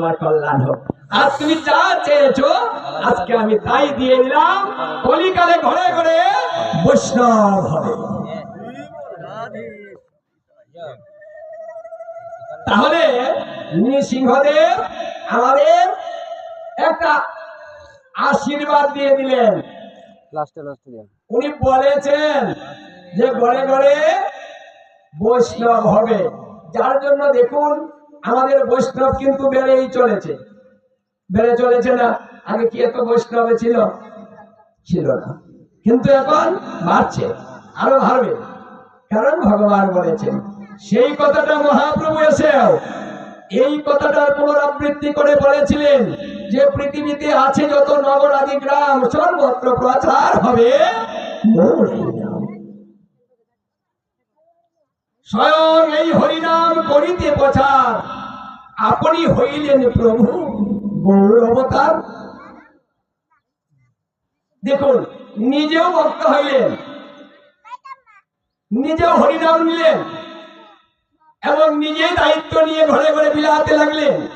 তোমার কল্যাণ হোক। আর তুমি যা চেয়েছো আজকে আমি তাই দিয়ে দিলাম। কলিকালে ঘরে ঘরে বৈষ্ণব হবে। তাহলে নৃসিংহদেব আমাদের একটা আশীর্বাদ দিয়ে দিলেন। উনি বলেছেন যে ঘরে ঘরে বৈষ্ণব হবে। যার জন্য দেখুন আমাদের বৈষ্ণব কিন্তু বেড়েই চলেছে। বেড়ে চলেছে না? আগে কি এত বৈষ্ণবে ছিল? ছিল না। কিন্তু এখন বাড়ছে, আরও বাড়বে। কারণ ভগবান বলেছেন, সেই কথাটা মহাপ্রভু এসেও এই কথাটার পুনরাবৃত্তি করে বলেছিলেন যে পৃথিবীতে আছে যত নগর আদি গ্রাম, সর্বত্র প্রচার হবে। স্বয়ং এই হরিনাম করিতে প্রচার। আপনি হইলেন প্রভু গৌর অবতার দেখুন, নিজেও ভক্ত হইলেন। নিজেও হরিনাম নিলেন। এবং নিজে দায়িত্ব নিয়ে ঘরে ঘরে বিলাতে লাগলেন।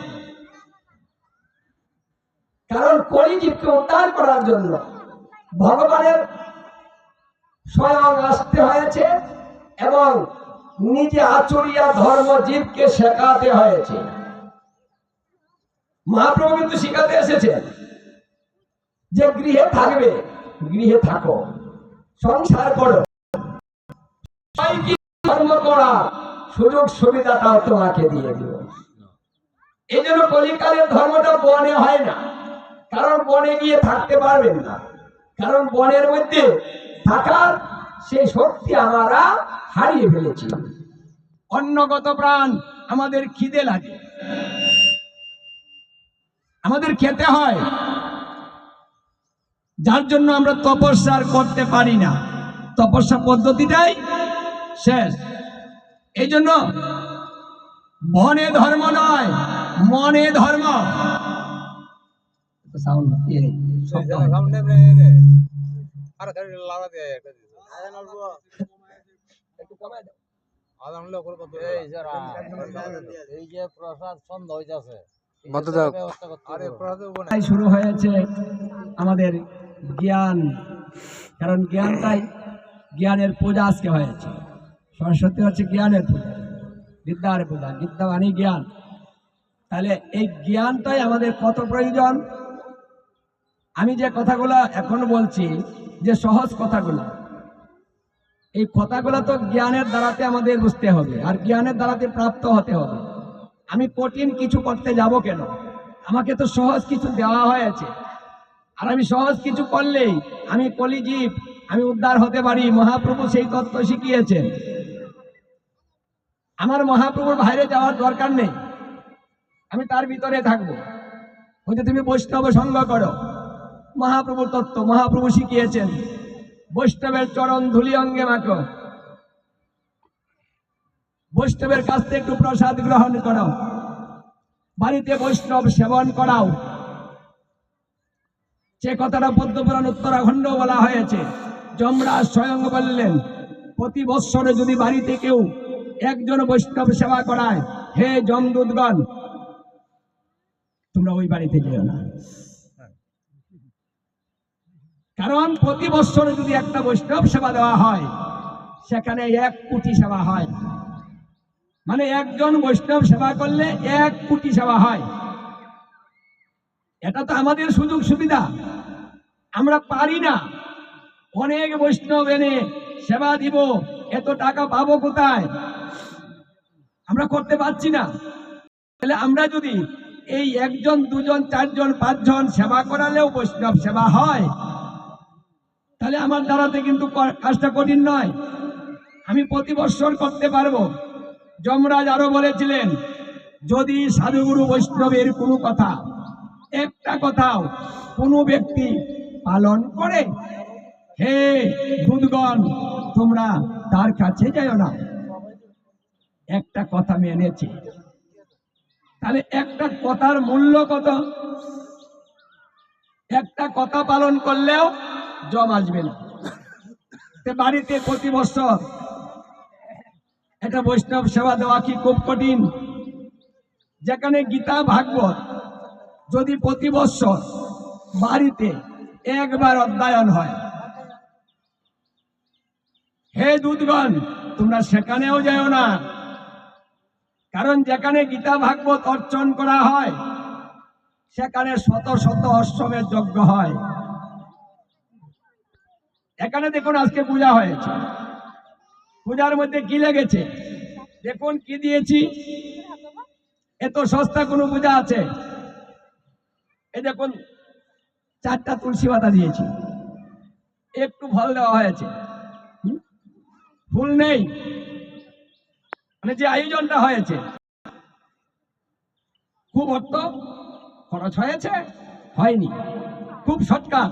কারণ কলিজীবকে উদ্ধার করার জন্য ভগবানের স্বয়ং আসতে হয়েছে এবং নিজে আচরিয়া ধর্ম জীবকে শেখাতে হয়েছে। মহাপ্রভু কিন্তু শিখাতে এসেছেন যে গৃহে থাকবে, গৃহে থাকো, সংসার করো। ধর্ম করা সুযোগ সুবিধাটাও তোমাকে দিয়ে দিব এই জন্য কলিকালের ধর্মটা বনে হয় না। কারণ বনে গিয়ে থাকতে পারবেন না। কারণ বনের মধ্যে থাকার সে শক্তি আমরা হারিয়ে ফেলেছি। অন্নগত প্রাণ আমাদের খিদে লাগে। আমাদের খেতে হয়। যার জন্য আমরা তপস্যা করতে পারি না। তপস্যা পদ্ধতিটাই শেষ। এই জন্য বনে ধর্ম নয় মনে ধর্ম। সাউন্ড শব্দ। একটু কমায় দাও। এই যে রা- এই যে প্রসাদ সন্ধ্যা হইতাছে। শুরু হয়েছে আমাদের জ্ঞান। কারণ জ্ঞানটাই জ্ঞানের পূজা আজকে হয়েছে। সরস্বতী হচ্ছে জ্ঞানের পূজা বিদ্যার পূজা বিদ্যা মানে জ্ঞান। তাহলে এই জ্ঞানটাই আমাদের কত প্রয়োজন? আমি যে কথাগুলো এখন বলছি যে সহজ কথাগুলো এই কথাগুলো তো জ্ঞানের দ্বারাতে আমাদের বুঝতে হবে। আর জ্ঞানের দ্বারাতে প্রাপ্ত হতে হবে। আমি কঠিন কিছু করতে যাব কেন? আমাকে তো সহজ কিছু দেওয়া হয়েছে। আর আমি সহজ কিছু করলেই আমি কলিজীব আমি উদ্ধার হতে পারি। মহাপ্রভু সেই তত্ত্ব শিখিয়েছেন। আমার মহাপ্রভুর বাইরে যাওয়ার দরকার নেই। আমি তার ভিতরে থাকব। যে তুমি বৈষ্ণব সঙ্গ করো। মহাপ্রভুর তত্ত্ব মহাপ্রভু শিখিয়েছেন। বৈষ্ণবের চরণ ধুলি অঙ্গে মাখো। বৈষ্ণবের কাছ থেকে একটু প্রসাদ গ্রহণ করো। বাড়িতে বৈষ্ণব সেবন করাও। যে কথাটা পদ্মপুরাণ উত্তরাখণ্ড বলা হয়েছে যমরাজ স্বয়ং বললেন, প্রতি বৎসরে যদি বাড়িতে কেউ একজন বৈষ্ণব সেবা করায়, হে যমদূতগণ, তোমরা ওই বাড়িতে যেও না। কারণ প্রতি বৎসরে যদি একটা বৈষ্ণব সেবা দেওয়া হয়, সেখানে এক কোটি সেবা হয়। মানে একজন বৈষ্ণব সেবা করলে এক কোটি সেবা হয়। এটা তো আমাদের সুযোগ সুবিধা। আমরা পারি না। অনেক বৈষ্ণব এনে সেবা দিব, এত টাকা পাবো কোথায়? আমরা করতে পারছি না। তাহলে আমরা যদি এই একজন, দুজন, চারজন, পাঁচজন সেবা করালেও বৈষ্ণব সেবা হয়, তাহলে আমার দ্বারাতে কিন্তু কাজটা কঠিন নয়। আমি প্রতি বৎসর করতে পারব। যমরাজ আরও বলেছিলেন, যদি সাধুগুরু বৈষ্ণবের কোনো কথা, একটা কথাও কোনো ব্যক্তি পালন করে, হে দুধগণ তোমরা তার কাছে যাও না। একটা কথা মেনেছি তাহলে একটা কথার মূল্য কত? একটা কথা পালন করলেও জম আসবে না। বাড়িতে প্রতি বছর একটা বৈষ্ণব সেবা দেওয়া কি খুব কঠিন? যেখানে গীতা, ভাগবত, যদি প্রতি বৎসর বাড়িতে একবার অধ্যয়ন হয়। হে দুধগণ তোমরা সেখানেও যাও না। কারণ যেখানে গীতা, ভাগবত অর্চন করা হয়, সেখানে শত শত অশ্বমের যজ্ঞ হয়। এখানে দেখুন আজকে পূজা হয়েছে। পূজার মধ্যে কি লেগেছে? দেখুন কি দিয়েছি। এত সস্তা কোনো পূজা আছে? এই দেখুন, চারটা তুলসী পাতা দিয়েছি। একটু ফল দেওয়া হয়েছে? ফুল নেই। মানে যে আয়োজনটা হয়েছে। খুব অর্থ খরচ হয়েছে, হয়নি। খুব সৎকার।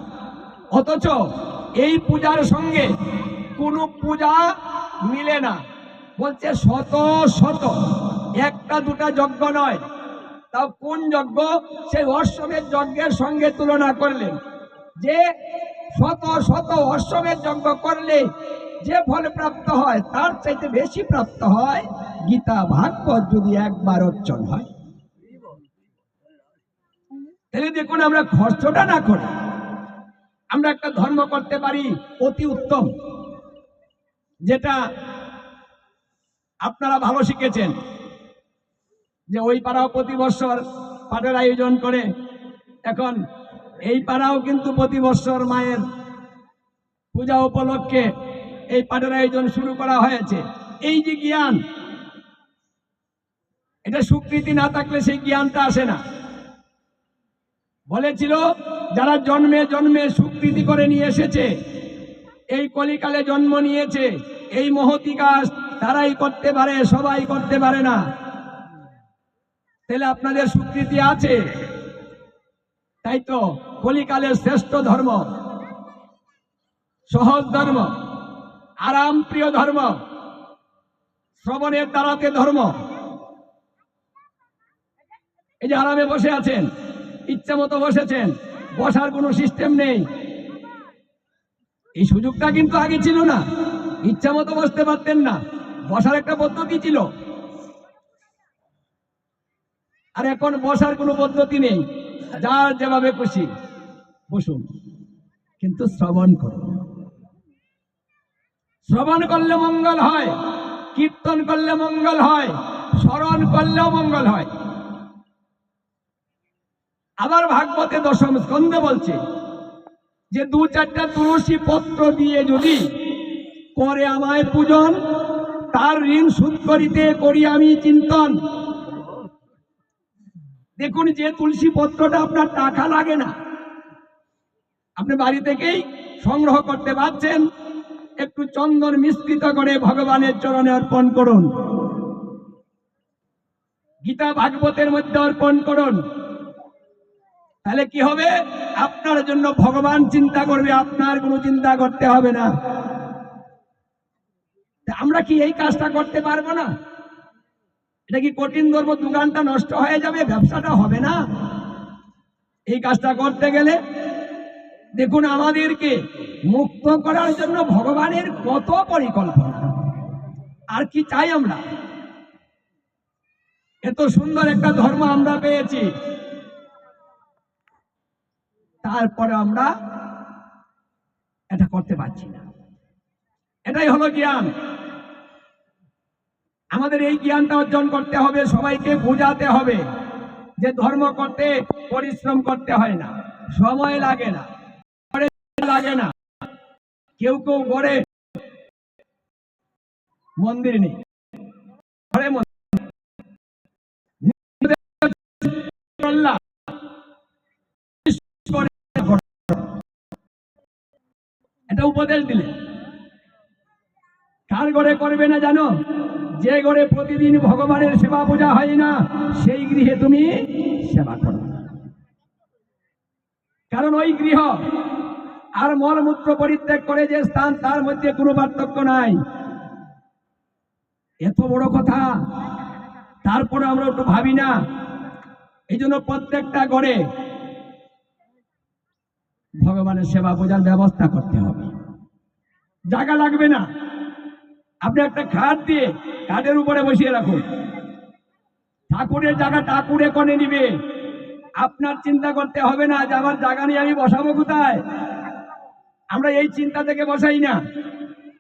অথচ এই পূজার সঙ্গে কোনো পূজা মিলে না। বলছে, শত শত। একটা, দুটা যজ্ঞ নয়। তাও কোন যজ্ঞ? সেই অশ্বমের যজ্ঞের সঙ্গে তুলনা করলেন যে শত শত অশ্বমের যজ্ঞ করলে যে ফল প্রাপ্ত হয়, তার চাইতে বেশি প্রাপ্ত হয় গীতা, ভাগবত যদি একবার অর্চন হয়। তাহলে দেখুন আমরা খরচটা না করি আমরা একটা ধর্ম করতে পারি অতি উত্তম। যেটা আপনারা ভালো শিখেছেন, যে ওই পাড়াও প্রতি বছর পাঠের আয়োজন করে। এখন এই পাড়াও কিন্তু প্রতি বছর মায়ের পূজা উপলক্ষে এই পাঠের আয়োজন শুরু করা হয়েছে। এই যে জ্ঞান, এটা স্বীকৃতি না থাকলে সেই জ্ঞানটা আসে না। বলেছিল, যারা জন্মে জন্মে স্বীকৃতি করে নিয়ে এসেছে, এই কলিকালে জন্ম নিয়েছে এই মহতি কাজ তারাই করতে পারে, সবাই করতে পারে না। তাহলে আপনাদের স্বীকৃতি আছে। তাই তো কলিকালের শ্রেষ্ঠ ধর্ম, সহজ ধর্ম আরাম প্রিয় ধর্ম, শ্রবণের দ্বারাতে ধর্ম। এই যে আরামে বসে আছেন, ইচ্ছা মতো বসেছেন, বসার কোনো সিস্টেম নেই। এই সুযোগটা কিন্তু আগে ছিল না। ইচ্ছা মতো বসতে পারতেন না। বসার একটা পদ্ধতি ছিল। আর এখন বসার কোনো পদ্ধতি নেই। যার যেভাবে খুশি বসুন। কিন্তু শ্রবণ করুন। শ্রবণ করলে মঙ্গল হয়, কীর্তন করলে মঙ্গল হয়, স্মরণ করলেও মঙ্গল হয়। আবার ভাগবতে দশম স্কন্ধে বলছে যে দু চারটা তুলসী পত্র দিয়ে যদি করে আমায় পূজন, তার ঋণ শোধ করিতে করি আমি চিন্তন। দেখুন, যে তুলসী পত্রটা আপনার টাকা লাগে না, আপনি বাড়ি থেকেই সংগ্রহ করতে পারছেন, একটু চন্দন মিশ্রিত করে ভগবানের চরণে অর্পণ করুন। গীতা ভাগবতের মধ্যে অর্পণ করুন। তাহলে কি হবে? আপনার জন্য ভগবান চিন্তা করবে, আপনার কোনো চিন্তা করতে হবে না। আমরা কি এই কাজটা করতে পারব না? এটা কি কঠিন ধর্ম দোকানটা নষ্ট হয়ে যাবে, ব্যবসাটা হবে না? এই কাজটা করতে গেলে দেখুন আমাদেরকে মুক্ত করার জন্য ভগবানের কত পরিকল্পনা। আর কি চাই আমরা? এত সুন্দর একটা ধর্ম আমরা পেয়েছি। তারপরে আমরা এটা করতে পারছি না। এটাই হলো জ্ঞান। আমাদের এই জ্ঞানটা অর্জন করতে হবে, সবাইকে বোঝাতে হবে যে ধর্ম করতে, পরিশ্রম করতে হয় না। সময় লাগে না লাগে না। কেউ কেউ গড়ে মন্দির নেই। এটা উপদেশ দিলে। কার ঘরে করবে না জানো? যে ঘরে প্রতিদিন ভগবানের সেবা পূজা হয় না, সেই গৃহে তুমি সেবা করো। কারণ ওই গৃহ আর মলমূত্র পরিত্যাগ করে যে স্থান, তার মধ্যে কোনো পার্থক্য নাই। এত বড় কথা। তারপরে আমরা একটু ভাবি না। এই জন্য প্রত্যেকটা ঘরে ভগবানের সেবা পূজার ব্যবস্থা করতে হবে। জায়গা লাগবে না। আপনি একটা খাট দিয়ে খাটের উপরে বসিয়ে রাখুন। ঠাকুরের জায়গা ঠাকুরে কনে নিবে। আপনার চিন্তা করতে হবে না যে আমার জায়গা নিয়ে আমি বসাবো কোথায়? আমরা এই চিন্তা থেকে বসাই না।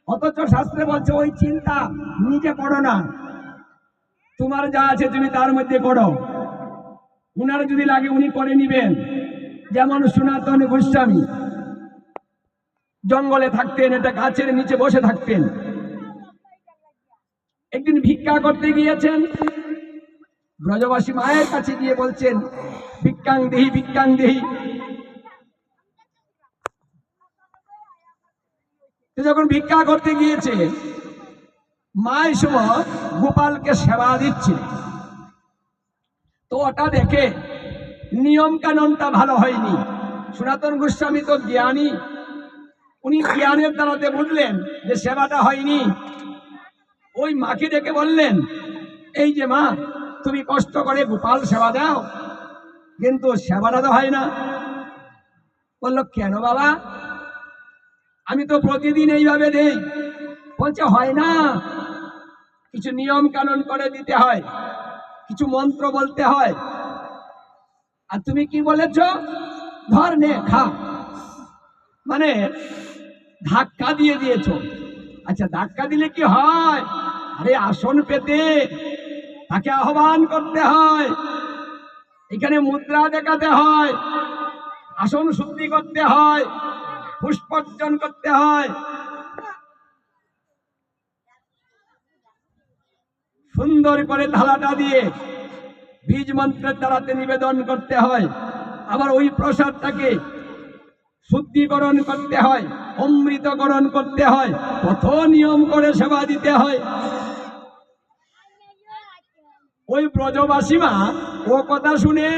অথচ শাস্ত্রে বলছে, ওই চিন্তা নিজে করো না। তোমার যা আছে তুমি তার মধ্যে করো। উনার যদি লাগে উনি করে নিবেন। যেমন সনাতন গোস্বামী, জঙ্গলে থাকতেন এটা গাছের নিচে বসে থাকতেন। একদিন ভিক্ষা করতে গিয়েছেন। ব্রজবাসী মায়ের কাছে গিয়ে বলছেন, ভিক্ষাং দেহি ভিক্ষাং দেহি। যখন ভিক্ষা করতে গিয়েছে, মায়ের সময় গোপালকে সেবা দিচ্ছে। তো ওটা দেখে নিয়ম কানুনটা ভালো হয়নি। সনাতন গোস্বামী তো জ্ঞানী। উনি জ্ঞানের দ্বারাতে বুঝলেন যে সেবাটা হয়নি। ওই মাকে ডেকে বললেন, এই যে মা, তুমি কষ্ট করে গোপাল সেবা দাও, কিন্তু সেবাটা তো হয় না। বলল, কেন বাবা? আমি তো প্রতিদিন এইভাবে দেই। বলছে, হয় না। কিছু নিয়ম কানুন করে দিতে হয়, কিছু মন্ত্র বলতে হয়। আর তুমি কি বলেছ? ধর নে, খা। মানে ধাক্কা দিয়ে দিয়েছ। আচ্ছা ধাক্কা দিলে কি হয়? আরে, আসন পেতে তাকে আহ্বান করতে হয়। এখানে মুদ্রা দেখাতে হয়, আসন শুদ্ধি করতে হয় পুষ্পর্জন করতে হয়। সুন্দর করে থালাটা দিয়ে বীজ মন্ত্রের দ্বারাতে নিবেদন করতে হয়। আবার ওই প্রসাদটাকে শুদ্ধিকরণ করতে হয়, অমৃতকরণ করতে হয় কত নিয়ম করে সেবা দিতে হয়। ওই ব্রজবাসী মা ও কথা শুনে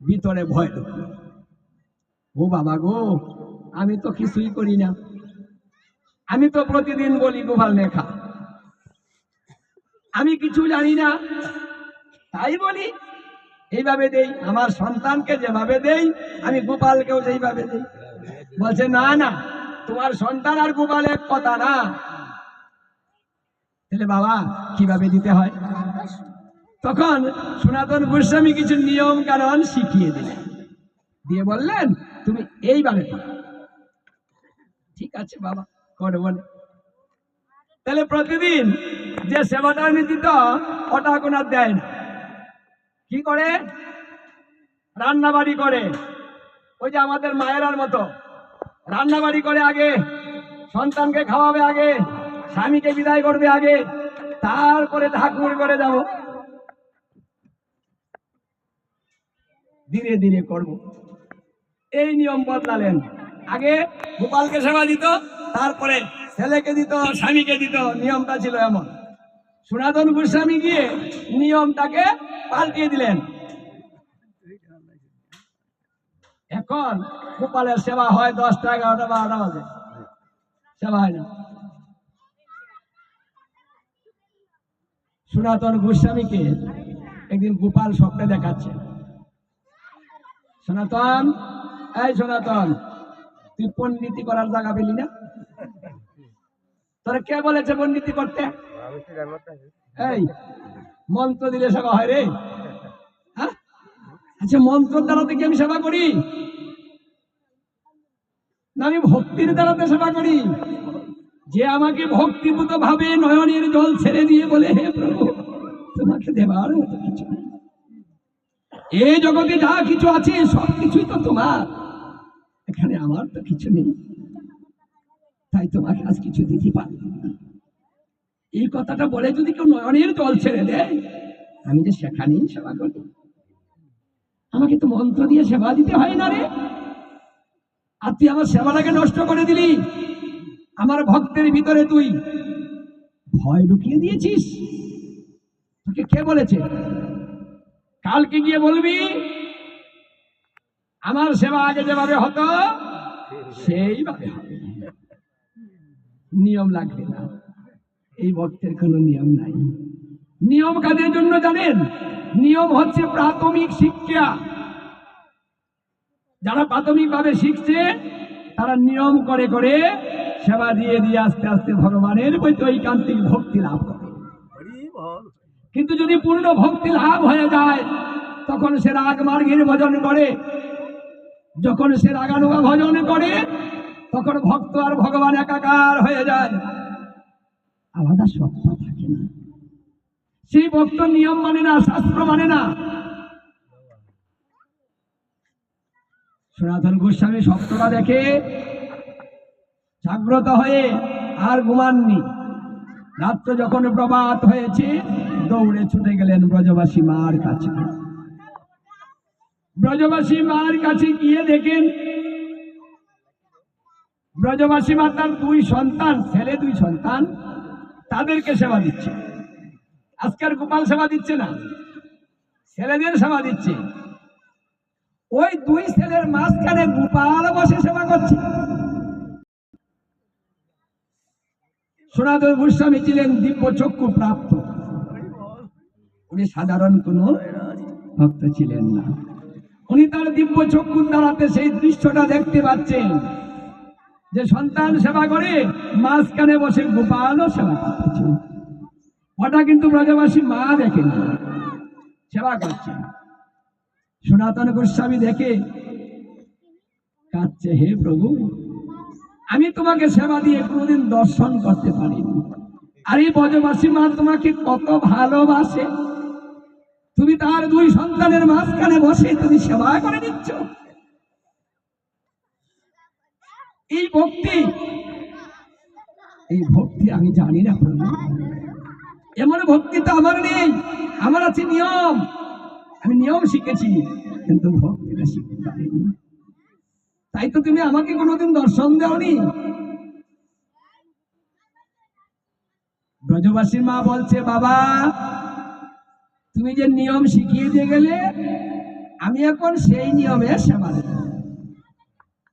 ভিতরে ভয় ঢুকলো। ও বাবা গো, আমি তো কিছুই করি না। আমি তো প্রতিদিন বলি, গোপাল লেখা আমি কিছু জানি না। তাই বলি এইভাবে দেই, আমার সন্তানকে যেভাবে দেই, আমি গোপালকেও সেইভাবে দেই। বলছে, না না, তোমার সন্তান আর গোপাল এক কথা না। তাহলে বাবা, কীভাবে দিতে হয়? তখন সনাতন গোস্বামী কিছু নিয়ম কানুন শিখিয়ে দিলেন। দিয়ে বললেন, তুমি এইভাবে ঠিক আছে বাবা, করব তাহলে প্রতিদিন যে সেবাটা আমি দিত ওটা এখন দেয় না। কি করে? রান্না বাড়ি করে। ওই যে আমাদের মায়েরার মতো। রান্না বাড়ি করে আগে, সন্তানকে খাওয়াবে আগে, স্বামীকে বিদায় করবে আগে, তারপরে ঠাকুর করে যাব। ধীরে ধীরে করব। এই নিয়ম বদলালেন। আগে গোপালকে সেবা দিত, তারপরে ছেলেকে দিত, স্বামীকে দিত। নিয়মটা ছিল এমন। সনাতন গোস্বামী গিয়ে নিয়মটাকে পাল্টিয়ে দিলেন। এখন গোপালের সেবা হয় দশটা এগারোটা বারোটা বাজে। সেবা হয় না। সনাতন গোস্বামীকে একদিন গোপাল স্বপ্নে দেখাচ্ছে। সনাতন এই সনাতন তুই পণ্ডিতি করার জায়গা পেলি না? তোরা কে বলেছে পণ্ডিতি করতে? এই মন্ত্র দিলে সেবা হয় রে। হ্যাঁ? আচ্ছা মন্ত্র দ্বারাতে কি আমি সেবা করি? না, আমি ভক্তির দ্বারাতে সেবা করি। যে আমাকে ভক্তিভূত ভাবে নয়নের জল ছেড়ে দিয়ে বলে, হে প্রভু, তোমাকে দেবার। এই জগতে যা কিছু আছে, সব কিছুই তো তোমার। এখানে আমার তো কিছু নেই। তাই তোমাকে আজ কিছু দিতে পারি এই কথাটা বলে যদি কেউ নয়নের জল ছেড়ে দেয়, আমি যে সেখানেই সেবা করি। আমাকে তো মন্ত্র দিয়ে সেবা দিতে হয় না রে। আর তুই আমার সেবাটাকে নষ্ট করে দিলি। আমার ভক্তের ভিতরে তুই ভয় ঢুকিয়ে দিয়েছিস। তোকে কে বলেছে? কালকে গিয়ে বলবি, আমার সেবা আগে যেভাবে হতো, সেইভাবে হবে। নিয়ম লাগবে না। এই ভক্তের কোনো নিয়ম নাই। নিয়ম কাদের জন্য জানেন? নিয়ম হচ্ছে প্রাথমিক শিক্ষা। যারা প্রাথমিকভাবে শিখছে, তারা নিয়ম করে করে সেবা দিয়ে দিয়ে আস্তে আস্তে ভগবানের ঐকান্তিক ভক্তি লাভ করে। কিন্তু যদি পূর্ণ ভক্তি লাভ হয়ে যায়, তখন সে রাগ মার্গের ভজন করে। যখন সে রাগানুগা ভজন করে, তখন ভক্ত আর ভগবান একাকার হয়ে যায়। আলাদা সত্তা থাকে না। সেই ভক্ত নিয়ম মানে না, শাস্ত্র মানে না। সনাতন গোস্বামী সপ্তটা দেখে জাগ্রত হয়ে আর ঘুমাননি। রাত্র যখন প্রভাত হয়েছে, দৌড়ে ছুটে গেলেন ব্রজবাসী মার কাছে। ব্রজবাসী মার কাছে গিয়ে দেখেন, ব্রজবাসী মা তার দুই সন্তান, ছেলে দুই সন্তান তাদেরকে সেবা দিচ্ছে। আজকের গোপাল সেবা দিচ্ছে না, ছেলেদের সেবা দিচ্ছে। ওই দুই ছেলের মাঝখানে গোপাল বসে সেবা করছে। সনাতন গোস্বামী ছিলেন দিব্য চক্ষু প্রাপ্ত। উনি সাধারণ কোনো ভক্ত ছিলেন না। উনি তার দিব্য চক্ষুর দ্বারাতে সেই দৃশ্যটা দেখতে পাচ্ছেন। যে সন্তান সেবা করে, মাঝখানে বসে গোপালও সেবা করতেছে ওটা কিন্তু ব্রজবাসী মা দেখেন সেবা করছে। সনাতন গোস্বামী দেখে, কাঁদছে, হে প্রভু, আমি তোমাকে সেবা দিয়ে কোনোদিন দর্শন করতে পারিনি। আর এই ব্রজবাসী মা তোমাকে কত ভালোবাসে। তুমি তার দুই সন্তানের মাঝখানে বসে তুমি সেবা করে দিচ্ছ এই ভক্তি এই ভক্তি আমি জানি না এমন ভক্তি তো আমার নেই, আমার আছে নিয়ম। আমি নিয়ম শিখেছি, কিন্তু ভক্তিটা শিখতে পারিনি। তাই তো তুমি আমাকে কোনোদিন দর্শন দাওনি। ব্রজবাসীর মা বলছে, বাবা, তুমি যে নিয়ম শিখিয়ে দিয়ে গেলে, আমি এখন সেই নিয়মে সেবা দেব।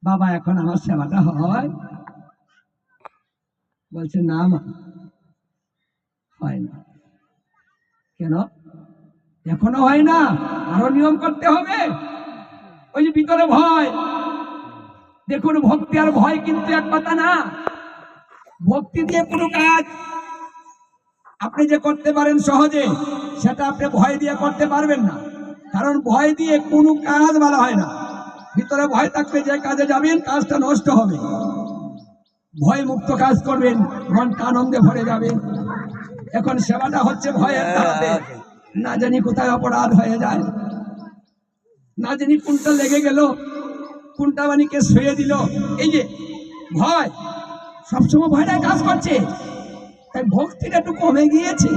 বাবা, এখন আমার সেবাটা হয়। বলছে, না মা, হয় না। কেন? এখনও হয় না, আরও নিয়ম করতে হবে। ওই যে ভিতরে ভয়। দেখুন, ভক্তি আর ভয় কিন্তু এক কথা না। ভক্তি দিয়ে কোনো কাজ আপনি যে করতে পারেন সহজে, সেটা আপনি ভয় দিয়ে করতে পারবেন না। কারণ ভয় দিয়ে কোনো কাজ ভালো হয় না। ভিতরে ভয় থাকলে যে কাজে যাবেন কাজটা নষ্ট হবে। ভয় মুক্ত কাজ করবেন মনটা আনন্দে ভরে যাবে। এখন সেবাটা হচ্ছে ভয়ের দ্বারাতে না জানি কোথায় অপরাধ হয়ে যায়। না জানি কোনটা লেগে গেল কোনটা মানিকে শুয়ে দিল। এই যে ভয় সবসময় ভয়টাই কাজ করছে। তাই ভক্তিটা একটু কমে গিয়েছে।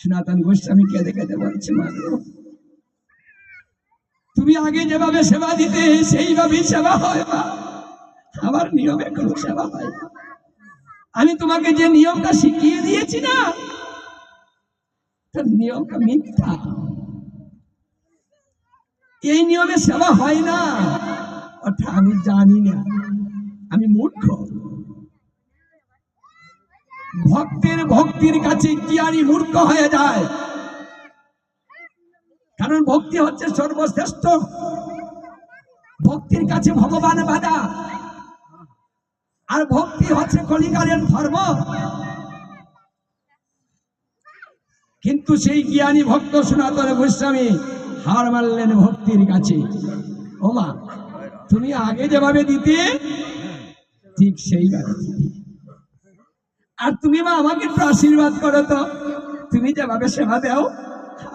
সনাতন গোস্বামী কেঁদে কেঁদে বলছে মাগো তুমি আগে যেভাবে সেবা দিতে, সেইভাবেই সেবা হয় মা। আমার নিয়মে কোনো সেবা হয় না। আমি তোমাকে যে নিয়মটা শিখিয়ে দিয়েছি না, তার নিয়মটা মিথ্যা। এই নিয়মে সেবা হয় না। অর্থাৎ আমি জানি না। আমি মূর্খ। ভক্তের ভক্তির কাছে জ্ঞানী মূর্খ হয়ে যায়? কারণ ভক্তি হচ্ছে সর্বশ্রেষ্ঠ। ভক্তির কাছে ভগবান বাধা। আর ভক্তি হচ্ছে কলিকালের ধর্ম। কিন্তু সেই জ্ঞানী ভক্ত সনাতন গোস্বামী হার মারলেন ভক্তির কাছে। ওমা তুমি আগে যেভাবে দিতে, ঠিক সেইভাবে আর তুমি মা, আমাকে একটু আশীর্বাদ করো তো। তুমি যেভাবে সেবা দাও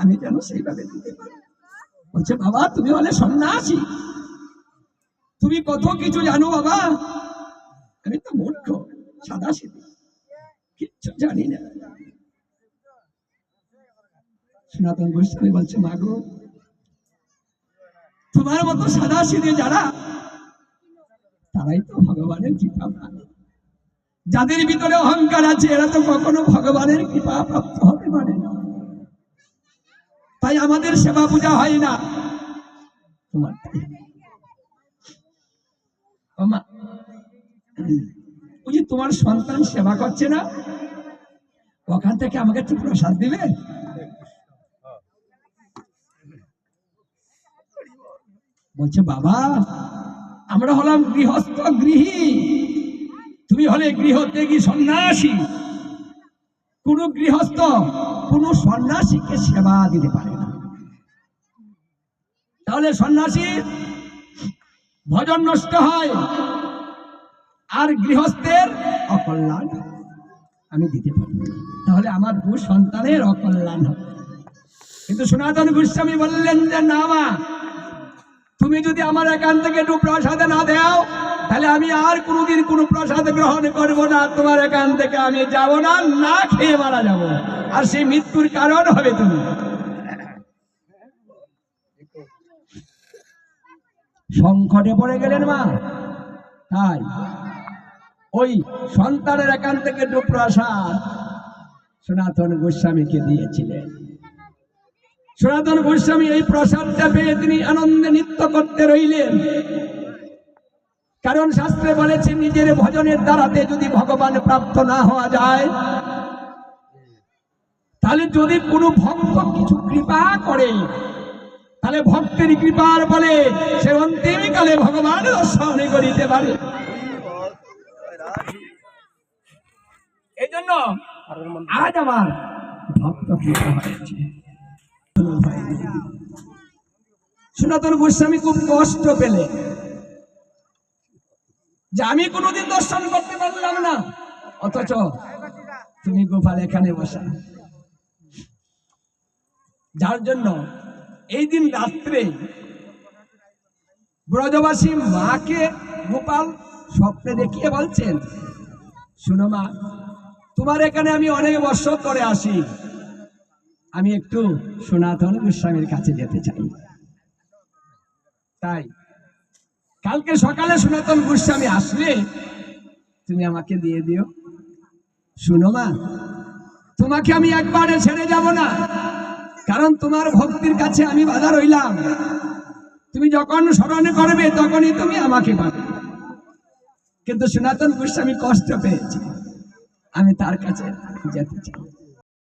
আমি যেন সেইভাবে দিতে পারি। বলছে, বাবা, তুমি হলে সন্ন্যাসী। তুমি কত কিছু জানো, বাবা? আমি তো মূর্খ সাদা সিদ্ধি কিচ্ছু জানি না। সনাতন গোস্বামী বলছে মাগো তোমার মতো সাদা সিধে যারা, তারাই তো ভগবানের কৃপা পায়। যাদের ভিতরে অহংকার আছে, এরা তো কখনো ভগবানের কৃপা প্রাপ্ত হতে পারে না। তাই আমাদের সেবা পূজা হয় না। তোমার তোমার সন্তান সেবা করছে না? ওখান থেকে আমাকে একটু প্রসাদ দিবে? বলছে, বাবা, আমরা হলাম গৃহস্থ গৃহী। তুমি হলে গৃহত্যাগী সন্ন্যাসী। কোন গৃহস্থ কোন সন্ন্যাসীকে সেবা দিতে পারে না। তাহলে সন্ন্যাসী ভজন নষ্ট হয়, আর গৃহস্থের অকল্যাণ আমি দিতে পারি তাহলে আমার দু সন্তানের অকল্যাণ হবে। কিন্তু সনাতন গোস্বামী বললেন যে, না মা, তুমি যদি আমার এখান থেকে একটু প্রসাদে না দাও তাহলে আমি আর কোনোদিন কোনো প্রসাদ গ্রহণ করব না। তোমার এখান থেকে আমি যাব না না খেয়ে মারা যাব। আর সেই মৃত্যুর কারণ হবে তুমি। সংকটে পড়ে গেলেন মা। তাই ওই সন্তানের এখান থেকে প্রসাদ সনাতন গোস্বামীকে দিয়েছিলেন। সনাতন গোস্বামী এই প্রসাদটা পেয়ে তিনি আনন্দে নৃত্য করতে রইলেন। কারণ শাস্ত্রে বলেছে, নিজের ভজনের দ্বারাতে যদি ভগবান প্রাপ্ত না হওয়া যায়, তাহলে যদি কোনো ভক্ত কিছু কৃপা করে, তাহলে ভক্তের কৃপার বলে সে অন্তিম কালে ভগবান দর্শন করিতে পারে। এই জন্য আজ আমার ভক্ত সনাতন গোস্বামী খুব কষ্ট পেলে। যে আমি কোনোদিন দর্শন করতে পারলাম না। অথচ তুমি গোপাল এখানে বসা। যার জন্য এই দিন রাত্রে ব্রজবাসী মাকে গোপাল স্বপ্নে দেখিয়ে বলছেন, শুনো মা, তোমার এখানে আমি অনেক বছর করে আসি। আমি একটু সনাতন গোস্বামীর কাছে যেতে চাই। তাই কালকে সকালে সনাতন গোস্বামী আসলে, তুমি আমাকে দিয়ে দিও। শুনো মা, তোমাকে আমি একবারে ছেড়ে যাব না, কারণ তোমার ভক্তির কাছে আমি বাধা রইলাম। তুমি যখন স্মরণে করবে, তখনই তুমি আমাকে পাবে। কিন্তু সনাতন গোস্বামী কষ্ট পেয়েছে, আমি তার কাছে যেতে চাই।